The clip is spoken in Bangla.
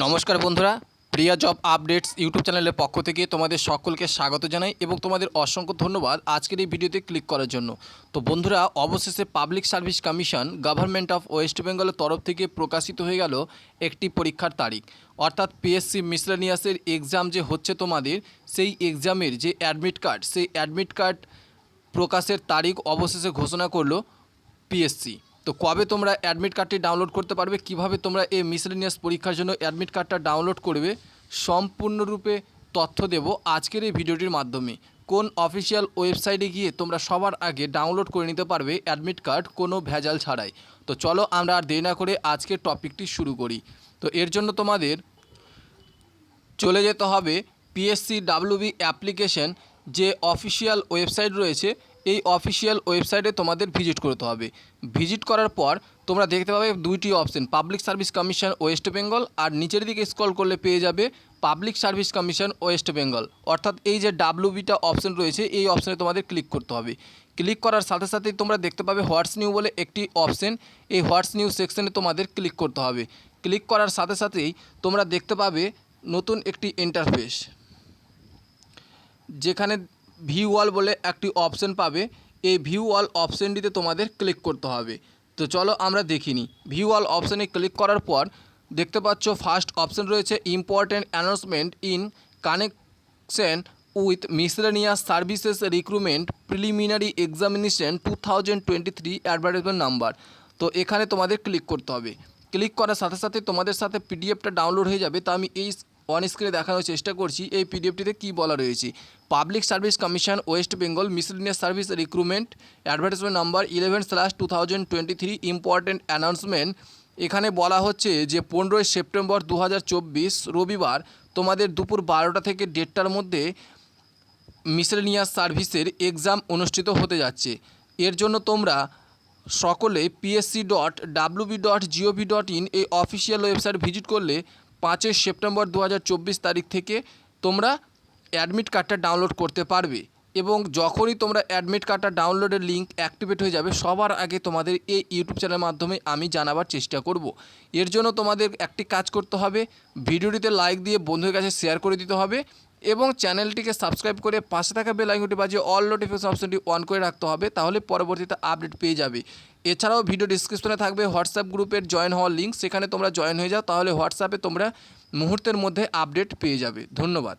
নমস্কার বন্ধুরা, প্রিয়া জব আপডেটস ইউটিউব চ্যানেলের পক্ষ থেকে তোমাদের সকলকে স্বাগত জানাই এবং তোমাদের অসংখ্য ধন্যবাদ আজকের এই ভিডিওতে ক্লিক করার জন্য। তো বন্ধুরা, অবশেষে public service commission government of west বেঙ্গলের তরফ থেকে প্রকাশিত হয়ে গেল একটি পরীক্ষার তারিখ। অর্থাৎ পিএসসি মিসলেনিয়াসের এক্সাম যে হচ্ছে তোমাদের, সেই এক্সামের যে অ্যাডমিট কার্ড সেই অ্যাডমিট কার্ড প্রকাশের তারিখ অবশেষে ঘোষণা করল পিএসসি তো কবে তোমরা অ্যাডমিট কার্ডটি ডাউনলোড করতে পারবে? কীভাবে তোমরা এই মিসলেনিয়াস পরীক্ষার জন্য অ্যাডমিট কার্ডটা ডাউনলোড করবে? সম্পূর্ণরূপে তথ্য দেব আজকের এই ভিডিওটির মাধ্যমে। কোন অফিসিয়াল ওয়েবসাইটে গিয়ে তোমরা সবার আগে ডাউনলোড করে নিতে পারবে অ্যাডমিট কার্ড কোনো ভেজাল ছাড়াই। তো চলো আমরা আর দেরি না করে আজকের টপিকটি শুরু করি। তো এর জন্য তোমাদের চলে যেতে হবে পিএসসি ডাব্লিউবি অ্যাপ্লিকেশন যে অফিসিয়াল ওয়েবসাইট রয়েছে এই অফিসিয়াল ওয়েবসাইটে তোমাদের ভিজিট করতে হবে। ভিজিট করার পর তোমরা দেখতে পাবে দুইটি option public service commission west Bengal আর নিচের দিকে স্ক্রল করলে পেয়ে যাবে public service commission west Bengal অর্থাৎ এই যে ডাব্লিউবিটা অপশন রয়েছে, এই অপশনে তোমাদের ক্লিক করতে হবে। ক্লিক করার সাথে সাথেই তোমরা দেখতে পাবে হোয়াটস নিউ বলে একটি অপশন এই হোয়াটস নিউ সেকশনে তোমাদের ক্লিক করতে হবে। ক্লিক করার সাথে সাথেই তোমরা দেখতে পাবে নতুন একটি ইন্টারফেস যেখানে ভিউ ওয়াল বলে একটি অপশন পাবে। এই ভিউ ওয়াল অপশনটিতে তোমাদের ক্লিক করতে হবে। তো চলো আমরা দেখিনি ভিউ ওয়াল অপশানে ক্লিক করার পর দেখতে পাচ্ছ ফার্স্ট অপশন রয়েছে important announcement in connection with miscellaneous services recruitment preliminary examination two thousand twenty three advertisement number তো এখানে তোমাদের ক্লিক করতে হবে। ক্লিক করার সাথে সাথে তোমাদের সাথে পিডিএফটা ডাউনলোড হয়ে যাবে। তা আমি এই অন স্ক্রিনে দেখানোর চেষ্টা করছি, এই পিডিএফটিতে কী বলা রয়েছে। Public service commission west Bengal miscellaneous service recruitment advertisement number eleven slash two thousand twenty three important announcement এখানে বলা হচ্ছে যে, পনেরোই সেপ্টেম্বর দু হাজার চব্বিশ, রবিবার তোমাদের দুপুর বারোটা থেকে দেড়টার মধ্যে মিসলেনিয়াস সার্ভিসের এক্সাম অনুষ্ঠিত হতে যাচ্ছে। এর জন্য তোমরা সকলে PSC dot WB dot GOV dot in এই অফিসিয়াল ওয়েবসাইট ভিজিট করলে পাঁচই সেপ্টেম্বর দু হাজার চব্বিশ তারিখ থেকে তোমরা অ্যাডমিট কার্ডটা ডাউনলোড করতে পারবে এবং যখনই তোমরা অ্যাডমিট কার্ডটা ডাউনলোডের লিঙ্ক অ্যাক্টিভেট হয়ে যাবে, সবার আগে তোমাদের এই ইউটিউব চ্যানেলের মাধ্যমে আমি জানাবার চেষ্টা করব। এর জন্য তোমাদের একটি কাজ করতে হবে, ভিডিওটিতে লাইক দিয়ে বন্ধুর কাছে শেয়ার করে দিতে হবে এবং চ্যানেলটিকে সাবস্ক্রাইব করে পাশে থাকা বেল আইকনটি বাজিয়ে অল নোটিফিকেশন অপশনটি অন করে রাখতে হবে, তাহলে পরবর্তীতে আপডেট পেয়ে যাবে। এছাড়াও ভিডিও ডিসক্রিপশনে থাকবে হোয়াটসঅ্যাপ গ্রুপের জয়েন হওয়ার লিঙ্ক সেখানে তোমরা জয়েন হয়ে যাও, তাহলে হোয়াটসঅ্যাপে তোমরা মুহূর্তের মধ্যে আপডেট পেয়ে যাবে। ধন্যবাদ।